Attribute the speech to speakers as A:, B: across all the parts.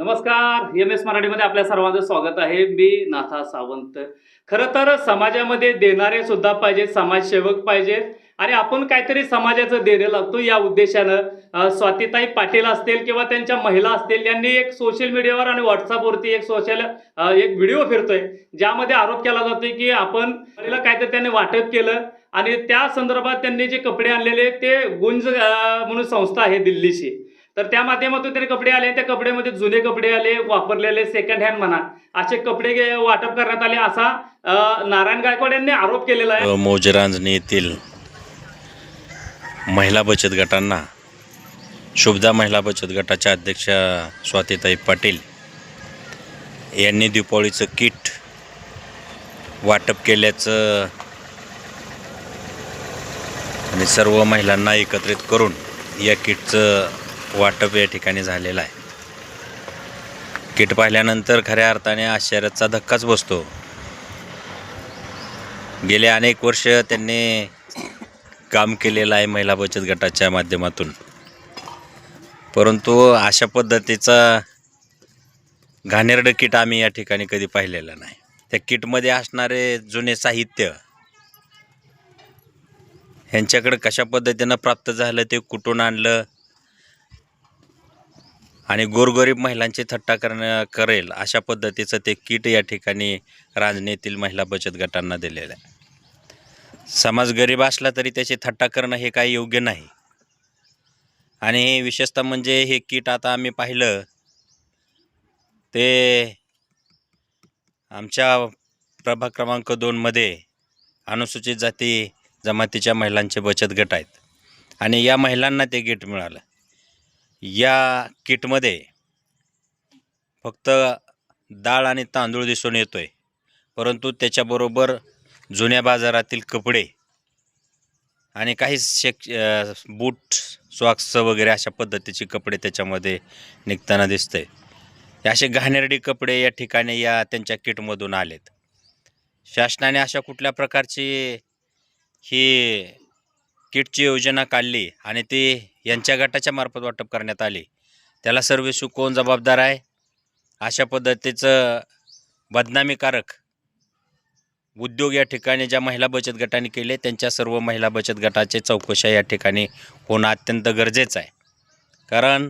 A: नमस्कार M S मराठीमध्ये आपल्या सर्वांचं स्वागत आहे. मी नाथा सावंत. खरं तर समाजामध्ये देणारे सुद्धा पाहिजेत समाजसेवक पाहिजेत आणि आपण काहीतरी समाजाचं देणे लागतो या उद्देशानं. स्वातीताई पाटील असतील किंवा त्यांच्या महिला असतील यांनी एक सोशल मीडियावर आणि व्हॉट्सअपवरती एक सोशल एक व्हिडिओ फिरतोय. ज्यामध्ये आरोप केला जातोय की आपण काहीतरी त्यांनी वाटप केलं आणि त्या संदर्भात त्यांनी जे कपडे आणलेले ते गुंज म्हणून संस्था आहे दिल्लीची. तर त्या माध्यमातून त्याने कपडे आले त्या कपड्यामध्ये जुने कपडे आले वापरलेले सेकंड हँड म्हणा. असे कपडे वाटप करण्यात आले असा नारायण गायकवाड यांनी आरोप केलेला आहे.
B: मोजरांजणी येथील महिला बचत गटांना शुभदा महिला बचत गटाच्या अध्यक्षा स्वातीताई पाटील यांनी दीपावळीचं किट वाटप केल्याचं आणि सर्व महिलांना एकत्रित करून या किटचं वाटप या ठिकाणी झालेलं आहे. किट पाहिल्यानंतर खऱ्या अर्थाने आश्चर्याचा धक्काच बसतो. गेले अनेक वर्ष त्यांनी काम केलेलं आहे महिला बचत गटाच्या माध्यमातून. परंतु अशा पद्धतीचा घाणेरडं किट आम्ही या ठिकाणी कधी पाहिलेलं नाही. त्या किटमध्ये असणारे जुने साहित्य ह्यांच्याकडे कशा पद्धतीनं प्राप्त झालं ते कुठून आणलं आणि गोरगरीब महिलांची थट्टा करणं करेल अशा पद्धतीचं ते किट या ठिकाणी रांजणीतील महिला बचत गटांना दिलेलं आहे. समाज गरीब असला तरी त्याची थट्टा करणं हे काही योग्य नाही. आणि विशेषतः म्हणजे हे किट आता आम्ही पाहिलं ते आमच्या प्रभाग क्रमांक दोनमध्ये अनुसूचित जाती जमातीच्या महिलांचे बचत गट आहेत. आणि या महिलांना ते किट मिळालं. या किटमध्ये फक्त डाळ आणि तांदूळ दिसून येतो आहे परंतु त्याच्याबरोबर जुन्या बाजारातील कपडे आणि काही शेक बूट सॉक्स वगैरे अशा पद्धतीचे कपडे त्याच्यामध्ये निघताना दिसतंय. आहे असे घाणेरडी कपडे या ठिकाणी या त्यांच्या किटमधून आलेत. शासनाने अशा कुठल्या प्रकारची ही किटची योजना काढली आणि ती यांच्या गटाच्या मार्फत वाटप करण्यात आली. त्याला सर्व्हिसू कोण जबाबदार आहे. अशा पद्धतीचं बदनामीकारक उद्योग या ठिकाणी ज्या महिला बचत गटाने केले त्यांच्या सर्व महिला बचत गटाचे चौकशा या ठिकाणी होणं अत्यंत गरजेचं आहे. कारण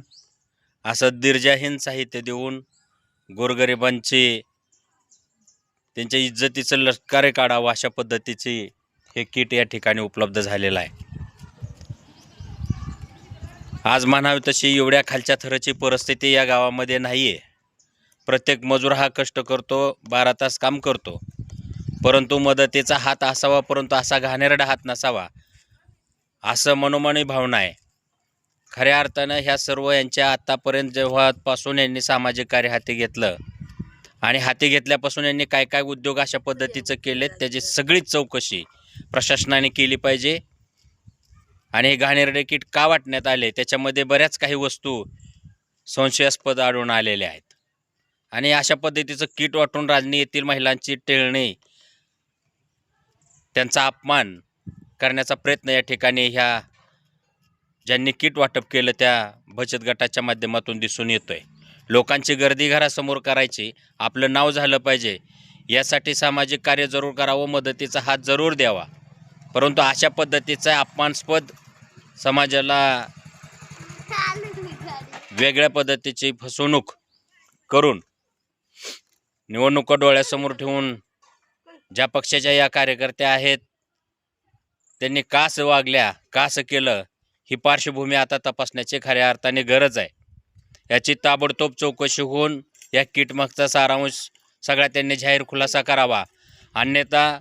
B: असं दीर्जाहीन साहित्य देऊन गोरगरिबांची त्यांच्या इज्जतीचं लष्कारे काढावं अशा पद्धतीची हे किट या ठिकाणी उपलब्ध झालेलं आहे. आज म्हणावी तशी एवढ्या खालच्या थराची परिस्थिती या गावामध्ये नाही आहे प्रत्येक मजूर हा कष्ट करतो बारा तास काम करतो. परंतु मदतीचा हात असावा परंतु असा घाणेरडा हात नसावा असं मनोमनी भावना आहे. खऱ्या अर्थानं ह्या सर्व यांच्या आत्तापर्यंत जेव्हापासून यांनी सामाजिक कार्य हाती घेतलं आणि हाती घेतल्यापासून यांनी काय काय उद्योग अशा पद्धतीचं केलेत त्याची सगळीच चौकशी प्रशासनाने केली पाहिजे. आणि हे घाणेरडे किट का वाटण्यात आले? त्याच्यामध्ये बऱ्याच काही वस्तू संशयास्पद आढळून आलेल्या आहेत. आणि अशा पद्धतीचं किट वाटून राजनी येथील महिलांची टेळणे त्यांचा अपमान करण्याचा प्रयत्न या ठिकाणी ह्या ज्यांनी किट वाटप केलं त्या बचत गटाच्या माध्यमातून दिसून येतो आहे लोकांची गर्दी घरासमोर करायची आपलं नाव झालं पाहिजे यासाठी सामाजिक कार्य जरूर करावं मदतीचा हात जरूर द्यावा. परंतु अशा पद्धतीचा अपमानस्पद समाजाला वेगळ्या पद्धतीची फसवणूक करून निवडणुका डोळ्यासमोर ठेवून ज्या पक्षाच्या या कार्यकर्त्या आहेत त्यांनी कास वागल्या कासं केलं ही पार्श्वभूमी आता तपासण्याची खऱ्या अर्थाने गरज आहे. याची ताबडतोब चौकशी होऊन या किटमागचा सारांश सगळा त्यांनी जाहीर खुलासा करावा. अन्यथा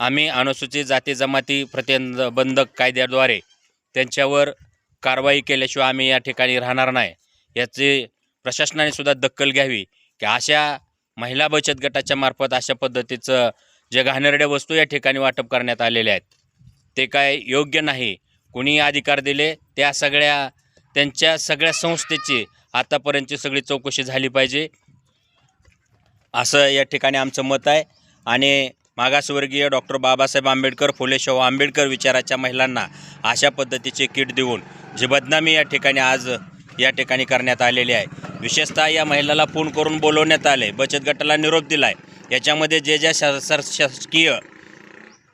B: आम्ही अनुसूचित जाती जमाती प्रतिबंधक कायद्याद्वारे त्यांच्यावर कारवाई केल्याशिवाय आम्ही या ठिकाणी राहणार नाही. याची प्रशासनाने सुद्धा दखल घ्यावी की अशा महिला बचत गटाच्या मार्फत अशा पद्धतीचं जे घाणेरड्या वस्तू या ठिकाणी वाटप करण्यात आलेल्या आहेत ते काय योग्य नाही. कुणी अधिकार दिले त्या सगळ्या त्यांच्या सगळ्या संस्थेची आतापर्यंतची सगळी चौकशी झाली पाहिजे. असं या ठिकाणी आमचं मत आहे. आणि मागासवर्गीय डॉक्टर बाबासाहेब आंबेडकर फुले शाहू आंबेडकर विचाराच्या महिलांना अशा पद्धतीचे किट देऊन जी बदनामी या ठिकाणी आज या ठिकाणी करण्यात आलेली आहे. विशेषतः या महिलाला फोन करून बोलवण्यात आले बचत गटाला निरोप दिलाय. याच्यामध्ये जे ज्या शा सर शासकीय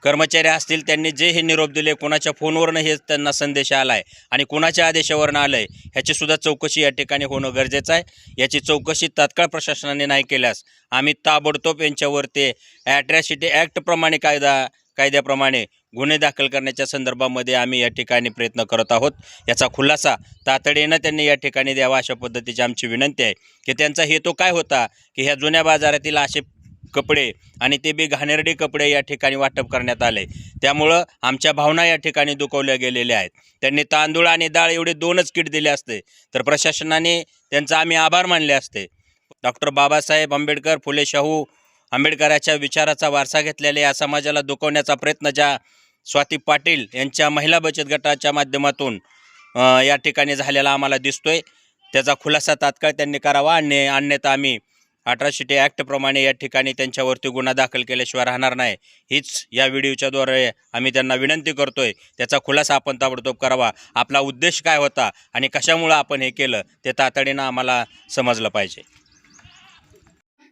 B: कर्मचारी असतील त्यांनी जे हे निरोप दिले कोणाच्या फोनवरनं हे त्यांना संदेश आला आहे आणि कोणाच्या आदेशावरनं आलं आहे ह्याचीसुद्धा चौकशी या ठिकाणी होणं गरजेचं आहे. याची चौकशी तात्काळ प्रशासनाने नाही केल्यास आम्ही ताबडतोब यांच्यावरती ॲट्रॅसिटी ॲक्टप्रमाणे कायदा कायद्याप्रमाणे गुन्हे दाखल करण्याच्या संदर्भामध्ये आम्ही या ठिकाणी प्रयत्न करत आहोत. याचा खुलासा तातडीनं त्यांनी या ठिकाणी द्यावा अशा पद्धतीची आमची विनंती आहे. की त्यांचा हेतू काय होता? की ह्या जुन्या बाजारातील असे कपडे आणि ते बी घाणेरडे कपडे या ठिकाणी वाटप करण्यात आले. त्यामुळं आमच्या भावना या ठिकाणी दुखवल्या गेलेल्या आहेत. त्यांनी तांदूळ आणि डाळ एवढे दोनच किट दिले असते. तर प्रशासनाने त्यांचा आम्ही आभार मानले असते. डॉक्टर बाबासाहेब आंबेडकर फुले शाहू आंबेडकराच्या विचाराचा वारसा घेतलेल्या या समाजाला दुखवण्याचा प्रयत्न ज्या स्वाती पाटील यांच्या महिला बचत गटाच्या माध्यमातून या ठिकाणी झालेला आम्हाला दिसतोय. त्याचा खुलासा तात्काळ त्यांनी करावा. आणि अन्यथा आम्ही अठराशे ॲक्टप्रमाणे या ठिकाणी त्यांच्यावरती गुन्हा दाखल केल्याशिवाय राहणार नाही. हीच या व्हिडिओच्याद्वारे आम्ही त्यांना विनंती करतोय. त्याचा खुलासा आपण ताबडतोब करावा. आपला उद्देश काय होता आणि कशामुळं आपण हे केलं ते तातडीनं आम्हाला समजलं पाहिजे.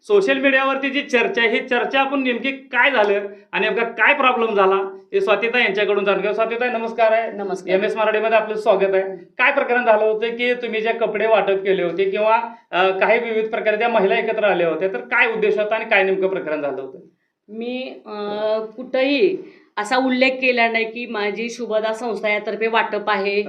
A: सोशल मीडियावरती जी चर्चा आहे ही चर्चा आपण नेमकी काय झालं आणि नेमका काय प्रॉब्लेम झाला हे स्वातीता यांच्याकडून जाणून घेऊ. स्वातीता नमस्कार आहे.
C: नमस्कार.
A: एम एस मराठीमध्ये आपलं स्वागत आहे. काय प्रकरण झालं होतं की तुम्ही जे कपडे वाटप केले होते किंवा काही विविध प्रकारच्या महिला एकत्र आल्या होत्या तर काय उद्देश होता आणि काय नेमकं प्रकरण झालं होतं?
C: मी कुठंही असा उल्लेख केला नाही की माझी शुभदा संस्था यातर्फे वाटप आहे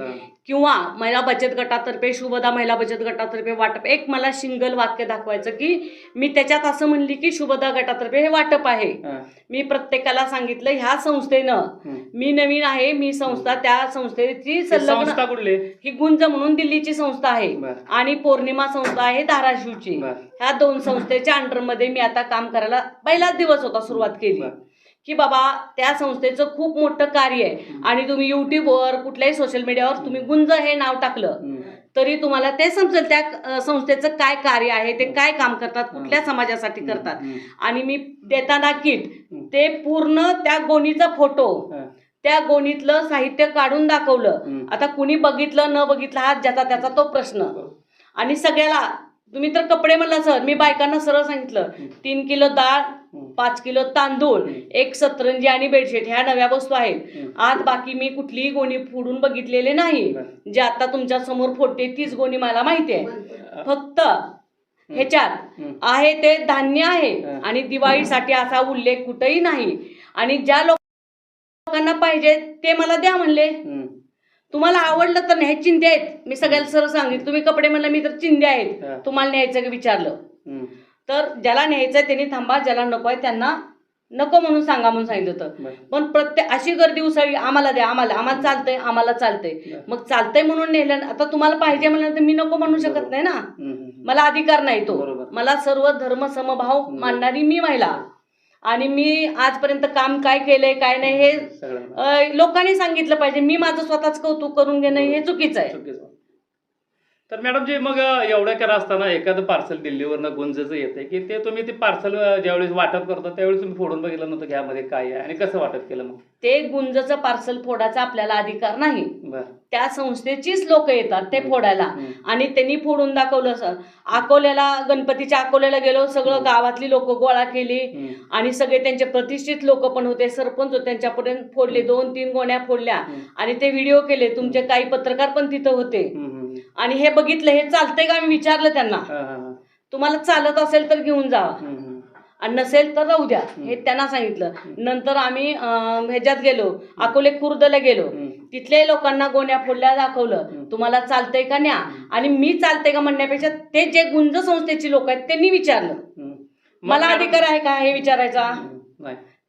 C: किंवा महिला बचत गटातर्फे शुभदा महिला बचत गटातर्फे वाटप एक मला सिंगल वाक्य दाखवायचं की मी त्याच्यात असं म्हणली की शुभदा गटातर्फे हे वाटप आहे मी प्रत्येकाला सांगितलं ह्या संस्थेनं. मी नवीन आहे मी संस्था त्या संस्थेची संलग्न ही गुंज म्हणून दिल्लीची संस्था आहे. आणि पौर्णिमा संस्था आहे धाराशिवची. ह्या दोन संस्थेच्या अंडरमध्ये मी आता काम करायला पहिलाच दिवस होता सुरुवात केली. की बाबा त्या संस्थेचं खूप मोठं कार्य आहे आणि तुम्ही युट्यूबवर कुठल्याही सोशल मीडियावर तुम्ही गुंज हे नाव टाकलं
A: हं.
C: तरी तुम्हाला ते समजेल त्या संस्थेचं काय कार्य आहे ते काय काम करतात कुठल्या समाजासाठी करतात
A: हं.
C: आणि मी देताना किट
A: हं.
C: ते पूर्ण त्या गोणीचा फोटो
A: हं.
C: त्या गोणीतलं साहित्य काढून दाखवलं
A: हं.
C: आता कुणी बघितलं न बघितलं हा ज्याचा त्याचा तो प्रश्न आणि सगळ्याला तुम्ही तर कपडे म्हणला सर मी बायकांना सरळ सांगितलं तीन किलो डाळ. पाच किलो तांदूळ. एक सतरंजी आणि बेडशीट ह्या नव्या वस्तू आहेत. आज बाकी मी कुठलीही गोणी फोडून बघितलेले नाही. जे आता तुमच्यासमोर फोडते तीच गोणी मला माहिती आहे फक्त ह्याच्यात. आहे ते धान्य आहे. आणि दिवाळीसाठी असा उल्लेख कुठेही नाही आणि ज्या लोकांना पाहिजे ते मला द्या म्हणले. तुम्हाला आवडलं तर नाही चिंध्या आहेत मी सगळ्याला सरळ सांगितलं तुम्ही कपडे म्हणलं मी तर चिंध्या आहेत
A: हं.
C: तुम्हाला न्यायचं का विचारलं. तर ज्याला न्यायचंय त्यांनी थांबा ज्याला नको आहे त्यांना नको म्हणून सांगा म्हणून सांगितलं होतं
A: बर.
C: पण प्रत्येक अशी गर्दी उसळली आम्हाला द्या आम्हाला आम्हाला चालतंय आम्हाला चालतंय
A: बर.
C: मग चालतंय म्हणून नेलं आता तुम्हाला पाहिजे म्हणलं तर मी नको म्हणू शकत नाही ना. मला अधिकार नाही तो
A: बरोबर.
C: मला सर्व धर्म समभाव. मानणारी मी महिला आणि मी आजपर्यंत काम काय केलंय काय नाही हे अ, लोकांनी सांगितलं पाहिजे. मी माझं स्वतःच कौतुक करून घेणं हे चुकीचं आहे.
A: चुकीचं. तर मॅडम जे मग एवढं करा असताना एखादं पार्सल दिल्लीवरनं गुंजचं येते की ते तुम्ही ते पार्सल ज्यावेळेस वाटप करता त्यावेळेस तुम्ही फोडून बघितलं नव्हतं की ह्यामध्ये काय आहे? आणि कसं वाटप केलं मग?
C: ते गुंजचं पार्सल फोडायचा आपल्याला अधिकार नाही.
A: बर.
C: त्या संस्थेचीच लोक येतात ते फोडायला. आणि त्यांनी फोडून दाखवलं सर अकोल्याला गणपतीच्या अकोल्याला गेलो सगळं गावातली लोक गोळा केली. आणि सगळे त्यांचे प्रतिष्ठित लोक पण होते सरपंच होते त्यांच्यापर्यंत फोडले दोन तीन गोण्या फोडल्या. आणि ते व्हिडिओ केले तुमचे काही पत्रकार पण तिथं होते. आणि हे बघितलं हे चालतंय का? मी विचारलं त्यांना. तुम्हाला चालत असेल तर घेऊन जावा. आणि नसेल तर राहू द्या. हे त्यांना सांगितलं. नंतर आम्ही ह्याच्यात गेलो. अकोले खुर्दला गेलो.
A: हं.
C: तिथल्या लोकांना गोण्या फोडल्या दाखवलं. तुम्हाला चालतंय का न्या? आणि मी चालतंय का म्हणण्यापेक्षा ते जे गुंज संस्थेची लोक आहेत त्यांनी विचारलं. मला अधिकार आहे का हे विचारायचा?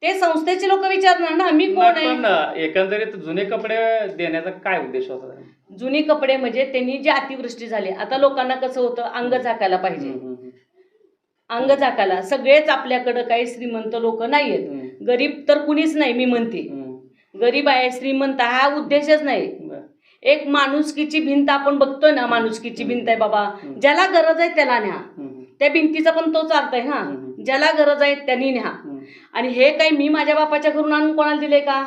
C: ते संस्थेचे लोक विचारणार ना मी कोण आहे?
A: एकंदरीत जुने कपडे देण्याचा काय उद्देश होता?
C: जुनी कपडे म्हणजे त्यांनी जी अतिवृष्टी झाली आता लोकांना कसं होतं अंग झाकायला पाहिजे
A: हं. हं.
C: अंग झाकायला सगळेच आपल्याकडं काही श्रीमंत लोक नाहीयेत
A: हं.
C: गरीब तर कुणीच नाही मी म्हणते
A: हं.
C: गरीब आहे श्रीमंत हा उद्देशच नाही. एक माणुसकीची भिंत आपण बघतोय ना माणुसकीची भिंत आहे बाबा ज्याला गरज आहे त्याला न्या
A: हं.
C: त्या भिंतीचा पण तोच अर्थ आहे ना
A: हम्म.
C: ज्याला गरज आहे त्यांनी न्या
A: हं.
C: आणि हे काही मी माझ्या बापाच्या घरून आणून कोणाला दिले का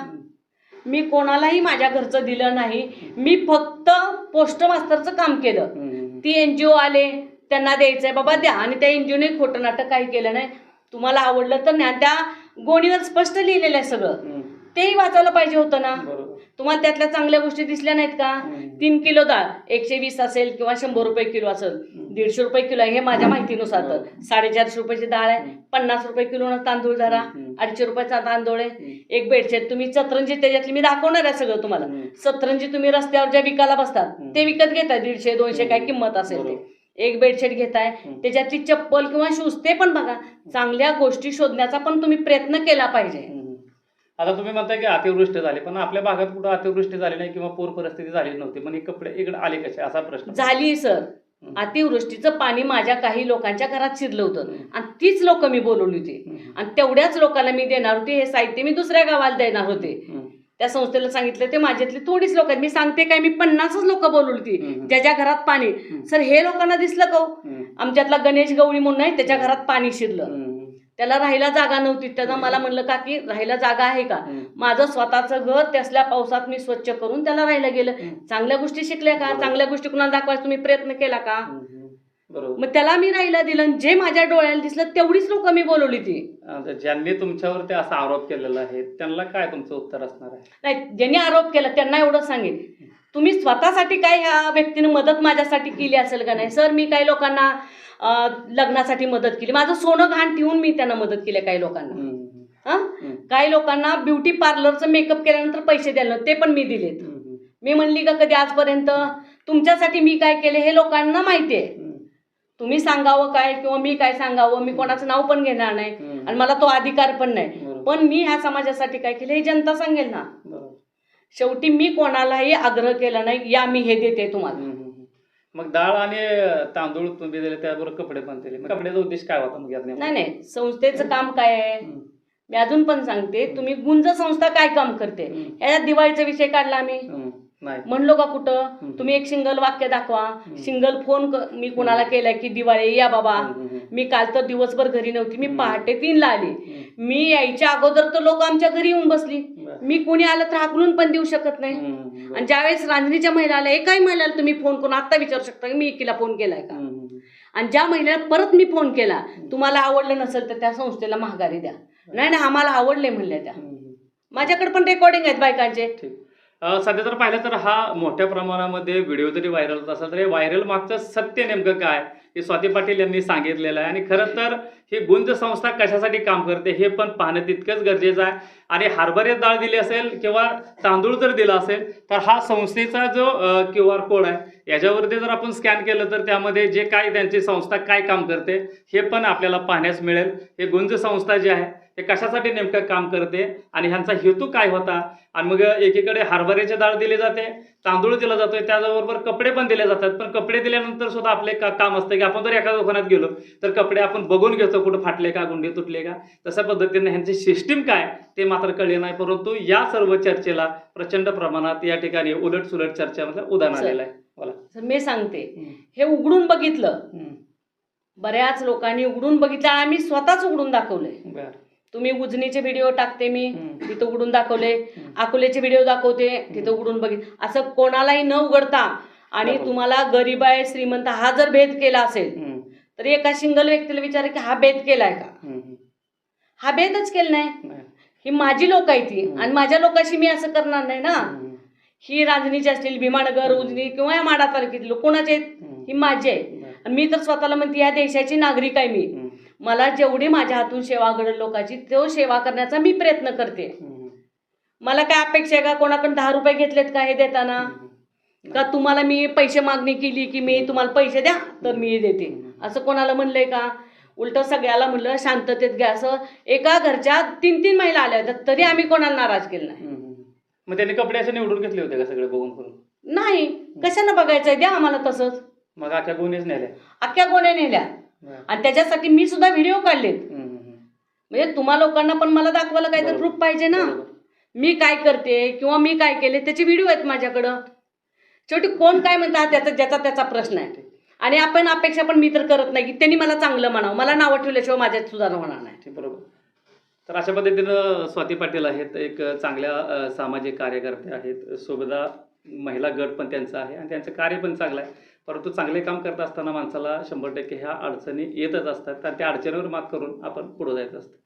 C: मी कोणालाही माझ्या घरचं दिलं नाही. मी फक्त पोस्ट मास्तरचं काम केलं. ती एन जी ओ आले त्यांना द्यायचंय बाबा द्या. आणि त्या एनजीओने खोटं नाटक काही केलं नाही. तुम्हाला आवडलं तर आणि त्या गोणीवर स्पष्ट लिहिलेलं आहे सगळं. तेही वाचायला पाहिजे होतं ना तुम्हाला त्यातल्या चांगल्या गोष्टी दिसल्या नाहीत का. तीन किलो डाळ एकशे वीस असेल किंवा शंभर रुपये किलो असेल दीडशे रुपये किलो आहे हे माझ्या माहितीनुसार तर साडेचारशे रुपयाची डाळ आहे पन्नास रुपये किलो तांदूळ धरा. अडीचशे रुपयाचा तांदूळ आहे. एक बेडशीट तुम्ही सतरंजी त्याच्यातली मी दाखवणार आहे सगळं तुम्हाला. सतरंजी तुम्ही रस्त्यावर ज्या विकायला बसतात. ते विकत घेताय दीडशे दोनशे काय किंमत असेल ते. एक बेडशीट घेताय. त्याच्यातली चप्पल किंवा शूज ते पण बघा चांगल्या गोष्टी शोधण्याचा पण तुम्ही प्रयत्न केला पाहिजे.
A: आता तुम्ही म्हणताय की अतिवृष्टी झाली पण आपल्या भागात कुठं अतिवृष्टी झाली नाही किंवा पूर परिस्थिती झाली नव्हती पण हे कपडे इकडे आले कसे असा प्रश्न
C: झाली सर. अतिवृष्टीचं पाणी माझ्या काही लोकांच्या घरात शिरलं होतं. आणि तीच लोक मी बोलवली होती. आणि तेवढ्याच लोकांना मी देणार होती हे साहित्य मी दुसऱ्या गावाला देणार होते. त्या संस्थेला सांगितलं ते माझ्यातली थोडीच लोक आहेत मी सांगते काय मी पन्नासच लोक बोलवली. होती ज्याच्या घरात पाणी सर हे लोकांना दिसलं का हो? आमच्यातला गणेश गवळी म्हणून आहे त्याच्या घरात पाणी शिरलं. त्याला राहायला जागा नव्हती. त्यानं मला म्हणलं का की राहायला जागा आहे का. माझं स्वतःचं घर त्यासल्या पावसात मी स्वच्छ करून त्याला राहायला गेलं. चांगल्या गोष्टी शिकल्या का. चांगल्या गोष्टी कुणाला दाखवायचा तुम्ही प्रयत्न केला का? मग त्याला मी राहायला दिलं जे माझ्या डोळ्याला दिसलं तेवढीच लोक मी बोलवली ती.
A: ज्यांनी तुमच्यावरती असा आरोप केलेला आहे त्यांना काय तुमचं उत्तर असणार आहे?
C: नाही ज्यांनी आरोप केला त्यांना एवढं सांगेन. तुम्ही स्वतःसाठी काय ह्या व्यक्तीने मदत माझ्यासाठी केली असेल का नाही? सर मी काही लोकांना लग्नासाठी मदत केली माझं सोनं घाण ठेवून मी त्यांना मदत केली काही लोकांना. हा. काही लोकांना ब्युटी पार्लरचं मेकअप केल्यानंतर पैसे द्यायला ते पण मी दिलेत. मी म्हणली का कधी आजपर्यंत तुमच्यासाठी मी काय केले हे लोकांना माहिती आहे. तुम्ही सांगावं काय किंवा मी काय सांगावं मी कोणाचं नाव पण घेणार नाही. आणि मला तो अधिकार पण नाही. पण मी ह्या समाजासाठी काय केलं हे जनता सांगेल ना. शेवटी मी कोणालाही आग्रह केला नाही या मी हे देते तुम्हाला.
A: मग डाळ आणि तांदूळ तुम्ही दिले त्याबरोबर कपडे पण दिले मग कपड्याचा उद्देश काय होता मग यात नेमका?
C: नाही नाही संस्थेचं काम काय आहे
A: हम्म.
C: मी अजून पण सांगते तुम्ही गुंज संस्था काय काम करते
A: हम्म.
C: याच्यात दिवाळीचा विषय काढला आम्ही
A: हम्म. नाही.
C: म्हणलो का कुठं. तुम्ही एक सिंगल वाक्य दाखवा. सिंगल फोन मी कुणाला केलाय की दिवाळी या बाबा. मी काल तर दिवसभर घरी नव्हती मी. पहाटे तीनला आली. मी यायच्या अगोदर तर लोक आमच्या घरी येऊन बसली. मी कुणी आलं तर हाकलून पण देऊ शकत नाही. आणि ज्यावेळेस रांजणीच्या महिलाला एकाही महिलाला तुम्ही फोन करून? आत्ता विचारू शकता की? मी एकीला फोन केलाय का. आणि ज्या महिन्यात परत मी फोन केला तुम्हाला आवडलं नसेल तर त्या संस्थेला महागारी द्या. नाही नाही आम्हाला आवडले म्हणल्या त्या. माझ्याकडे पण रेकॉर्डिंग आहेत बायकांचे.
A: सध्या जर पाहिलं तर हा मोठ्या प्रमाणामध्ये व्हिडिओ जरी व्हायरल होत असेल तर हे व्हायरल मागचं सत्य नेमकं काय हे स्वाती पाटील यांनी सांगितलेलं आहे. आणि खरं तर ही गुंज संस्था कशासाठी काम करते हे पण पाहणं तितकंच गरजेचं आहे. आणि हरभरे डाळ दिली असेल किंवा तांदूळ जर दिला असेल तर हा संस्थेचा जो क्यू आर कोड आहे याच्यावरती जर आपण स्कॅन केलं तर त्यामध्ये जे काय त्यांची संस्था काय काम करते हे पण आपल्याला पाहण्यास मिळेल. हे गुंज संस्था जी आहे हे कशासाठी नेमकं काम करते आणि ह्यांचा हेतू काय होता आणि मग एकीकडे हरभऱ्याची डाळ दिली जाते तांदूळ दिला जातोय त्याचबरोबर कपडे पण दिले जातात पण कपडे दिल्यानंतर सुद्धा आपले का काम असतं की आपण जर एका दुकानात गेलो तर कपडे आपण बघून घेतो कुठं फाटले का गुंडे तुटले का तशा पद्धतीने ह्यांची सिस्टीम काय ते मात्र कळले नाही परंतु या सर्व चर्चेला प्रचंड प्रमाणात या ठिकाणी उलट सुलट चर्चेमध्ये उदाहरण. आलेलं आहे बोला
C: मी सांगते. हे उघडून बघितलं. बऱ्याच लोकांनी उघडून बघितलं आम्ही स्वतःच उघडून दाखवलंय
A: बरं.
C: तुम्ही उजनीचे व्हिडिओ टाकते मी. तिथं उघडून दाखवले अकोल्याचे व्हिडिओ दाखवते तिथं उघडून बघित असं कोणालाही न उघडता आणि. तुम्हाला गरीब आहे श्रीमंत हा जर भेद केला असेल. तर एका सिंगल व्यक्तीला विचार की हा भेद केलाय का. हा भेदच केला नाही. ही माझी लोक आहे ती. आणि माझ्या लोकांशी मी असं करणार नाही ना. ही रांजणीची असतील भीमानगर उजनी किंवा या माडा तालुक्यातली लोक कोणाचे आहेत. ही माझी आहे. आणि मी तर स्वतःला म्हणते या देशाची नागरिक आहे मी. मला जेवढी माझ्या हातून सेवा घडेल लोकांची तो सेवा करण्याचा मी प्रयत्न करते. मला काय अपेक्षा आहे का कोणाकडून दहा रुपये घेतलेत का हे देताना. का तुम्हाला मी पैसे मागणी केली की मी तुम्हाला पैसे द्या तर मी देते. असं कोणाला म्हणलंय का? उलट सगळ्याला म्हणलं शांततेत घ्या असं. एका घरच्या तीन तीन महिला आल्या होत्या तरी आम्ही कोणाला नाराज केलं नाही.
A: मग त्यांनी कपडे असे निवडून घेतले होते का सगळे बघून करून
C: नाही. कशानं बघायचंय? द्या आम्हाला तसंच.
A: मग अख्या गुन्हेच नेले
C: अख्ख्या गोण्या नेल्या. आणि त्याच्यासाठी मी सुद्धा व्हिडिओ काढलेत. म्हणजे तुम्हा लोकांना पण मला दाखवायला काहीतरी. प्रूफ पाहिजे ना. मी काय करते किंवा मी काय केले त्याचे व्हिडिओ आहेत माझ्याकडं. शेवटी कोण काय म्हणतात त्याचा ज्याचा त्याचा प्रश्न आहे. आणि आपण अपेक्षा पण मी तर करत नाही की त्यांनी मला चांगलं म्हणावं. मला नावं ठेवल्याशिवाय माझ्यात सुधारणा होणार नाही.
A: बरोबर. तर अशा पद्धतीनं स्वाती पाटील आहेत एक चांगल्या सामाजिक कार्यकर्ते आहेत. सुभदा महिला गट पण त्यांचा आहे आणि त्यांचं कार्य पण चांगलं आहे. परंतु चांगले काम करत असताना माणसाला शंभर टक्के ह्या अडचणी येतच असतात आणि त्या अडचणीवर मात करून आपण पुढं जायचं असतं.